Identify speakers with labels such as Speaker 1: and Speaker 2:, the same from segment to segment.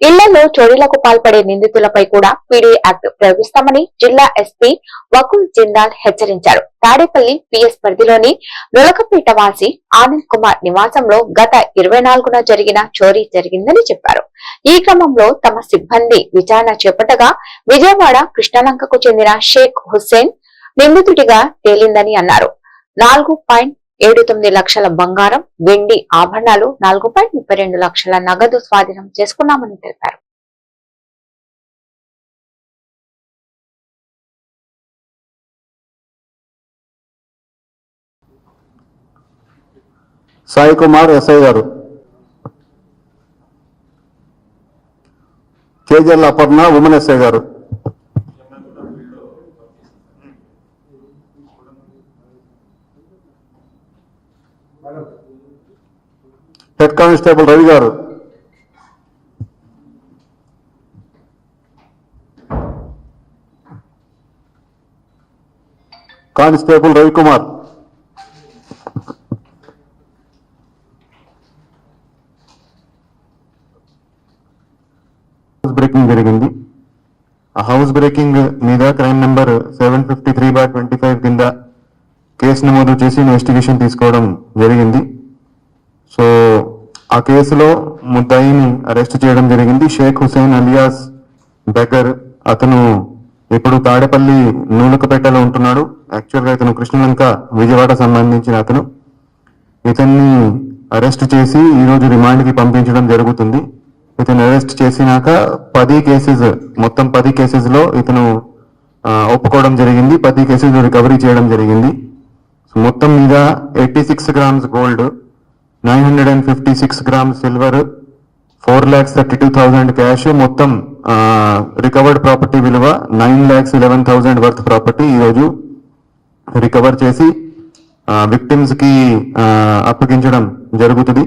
Speaker 1: ఇళ్ళలో చోరీలకు పాల్పడే నిందితులపై కూడా పీడీ యాక్ట్ ప్రయోగిస్తామని జిల్లా ఎస్పీ వకుల్ జిందాల్ హెచ్చరించారు. తాడేపల్లి పిఎస్ పరిధిలోని నొలకపేట వాసి ఆనంద్ కుమార్ నివాసంలో గత ఇరవై నాలుగున జరిగిన చోరీ జరిగిందని చెప్పారు. ఈ క్రమంలో తమ సిబ్బంది విచారణ చేపట్టగా విజయవాడ కృష్ణలంకకు చెందిన షేక్ హుస్సేన్ నిందితుడిగా తేలిందని అన్నారు. నాలుగు పాయింట్ ఏడు తొమ్మిది లక్షల బంగారం వెండి ఆభరణాలు నాలుగు పాయింట్ ముప్పై రెండు లక్షల నగదు స్వాధీనం చేసుకున్నామని తెలిపారు.
Speaker 2: సాయి కుమార్ ఎస్ఐ గారు. కేజల్ అపర్ణ ఉమెన్ ఎస్ఐ గారు. హెడ్ కానిస్టేబుల్ రవి గారు. కానిస్టేబుల్ రవికుమార్. బ్రేకింగ్ జరిగింది. ఆ హౌస్ బ్రేకింగ్ మీద crime number seven fifty three by twenty five కింద కేసు నమోదు చేసి ఇన్వెస్టిగేషన్ తీసుకోవడం జరిగింది. సో ఆ కేసులో ముద్దాయిని అరెస్ట్ చేయడం జరిగింది. షేక్ హుసేన్ అలియాస్ బెగర్ అతను ఇప్పుడు తాడేపల్లి నూలకపేటలో ఉంటున్నాడు. యాక్చువల్గా ఇతను కృష్ణలంక విజయవాడ సంబంధించిన అతను. ఇతన్ని అరెస్ట్ చేసి ఈరోజు రిమాండ్కి పంపించడం జరుగుతుంది. ఇతను అరెస్ట్ చేసినాక పది కేసెస్ మొత్తం పది కేసెస్లో ఇతను ఒప్పుకోవడం జరిగింది. పది కేసెస్ రికవరీ చేయడం జరిగింది. మొత్తం మీద eighty six grams gold nine hundred and fifty six grams silver four lakhs thirty two thousand cash మొత్తం రికవర్డ్ ప్రాపర్టీ విలువ nine lakhs eleven thousand worth property ఈరోజు రికవర్ చేసి విక్టిమ్స్కి అప్పగించడం జరుగుతుంది.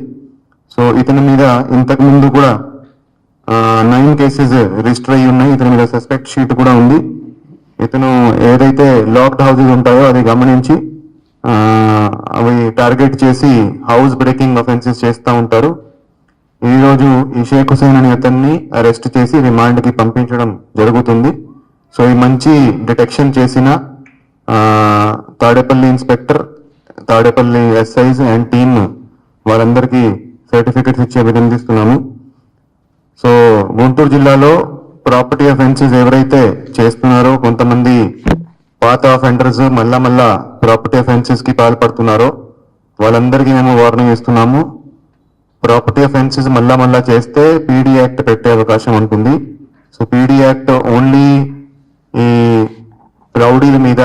Speaker 2: సో ఇతని మీద ఇంతకు ముందు కూడా నైన్ కేసెస్ రిజిస్టర్ అయ్యి ఉన్నాయి. ఇతని మీద సస్పెక్ట్ షీట్ కూడా ఉంది. ఇతను ఏదైతే లాక్డ్ హౌసెస్ ఉంటాయో అది గమనించి అవి టార్గెట్ చేసి హౌస్ బ్రేకింగ్ అఫెన్సెస్ చేస్తూ ఉంటారు. ఈరోజు ఈ షేక్ హుసేన్ అనే అతన్ని అరెస్ట్ చేసి రిమాండ్కి పంపించడం జరుగుతుంది. సో ఈ మంచి డిటెక్షన్ చేసిన Tadepalli inspector Tadepalli SIs and team వారందరికీ సర్టిఫికెట్స్ ఇచ్చి అభినందిస్తున్నాము. సో గుంటూరు జిల్లాలో ప్రాపర్టీ అఫెన్సెస్ ఎవరైతే చేస్తున్నారో కొంతమంది పాత అఫెండర్స్ మళ్ళా మళ్ళా ప్రాపర్టీ అఫెన్సెస్కి పాల్పడుతున్నారో వాళ్ళందరికీ మేము వార్నింగ్ ఇస్తున్నాము. ప్రాపర్టీ అఫెన్సెస్ మళ్ళా మళ్ళా చేస్తే పీడీ యాక్ట్ పెట్టే అవకాశం ఉంటుంది. సో పీడీ యాక్ట్ ఓన్లీ ఈ రౌడీల మీద